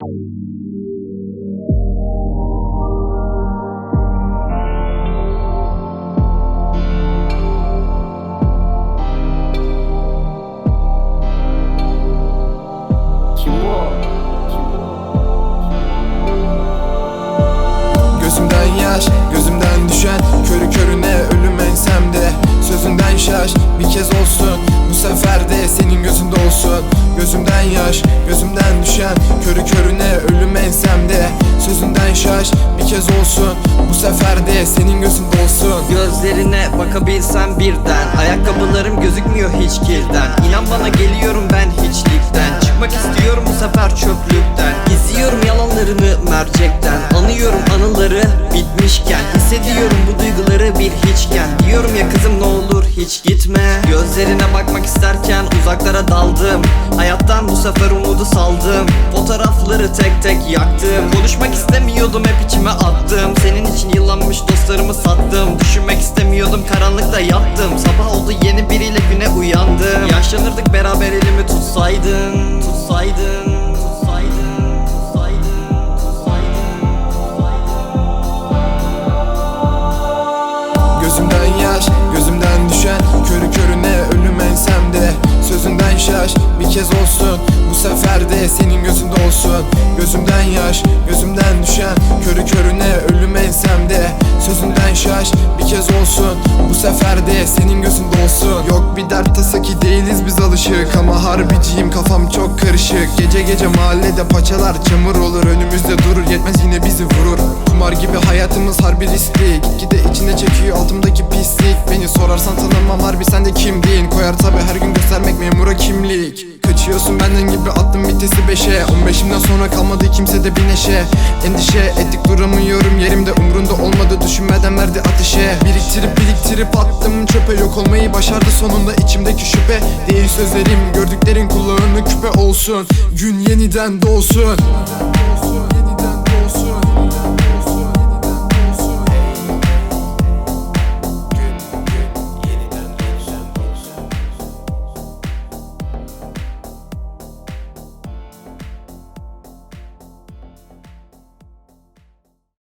Gözümden yaş, gözümden düşen Körü körüne ölüm ensemde. Sözünden şaş, bir kez olsun Bu sefer de senin gözünde olsun. Gözümden yaş, gözümden Sözünden şaş, bir kez olsun. Bu sefer de senin gözünde olsun Gözlerine bakabilsem birden Ayakkabılarım gözükmüyor hiç kirden İnan bana geliyorum ben hiçlikten. Çıkmak istiyorum bu sefer çöplükten. İzliyorum yalanlarını mercekten. Anıyorum anıları bitmişken. Hissediyorum bu duyguları bir hiçken. Diyorum ya kızım ne olur Gözlerine bakmak isterken uzaklara daldım. Hayattan bu sefer umudu saldım. Fotoğrafları tek tek yaktım. Konuşmak istemiyordum hep içime attım. Senin için yıllanmış dostlarımı sattım. Düşünmek istemiyordum karanlıkta yattım. Sabah oldu yeni biriyle güne uyandım. Yaşlanırdık beraber elimi tutsaydın Tutsaydın Gözümden yaş, gözümden şaş, bir kez olsun. Bu sefer de senin gözünde olsun. Gözümden yaş, gözümden düşen Körü körüne ölüm ensemde Sözünden şaş, bir kez olsun. Bu sefer de senin gözünde olsun. Yok bir dert tasa ki değiliz biz alışık. Ama harbiciyim kafam çok karışık. Gece gece mahallede paçalar çamur olur. Önümüzde durur yetmez yine bizi vurur. Kumar gibi hayatımız harbi riskli Gitgide içine çekiyor altımdaki pislik. Beni sorarsan tanımam harbi sen de kimliğin Koyar tabi her gün memura kimlik Kaçıyorsun benden gibi attım vitesi 5'e 15'imden sonra kalmadı kimsede bir neşe. Endişe ettik duramıyorum yerimde umrunda olmadı düşünmeden verdi ateşe. Biriktirip biriktirip attım çöpe yok olmayı başardı sonunda içimdeki şüphe. Değil sözlerim gördüklerin kulağını küpe olsun. Gün yeniden doğsun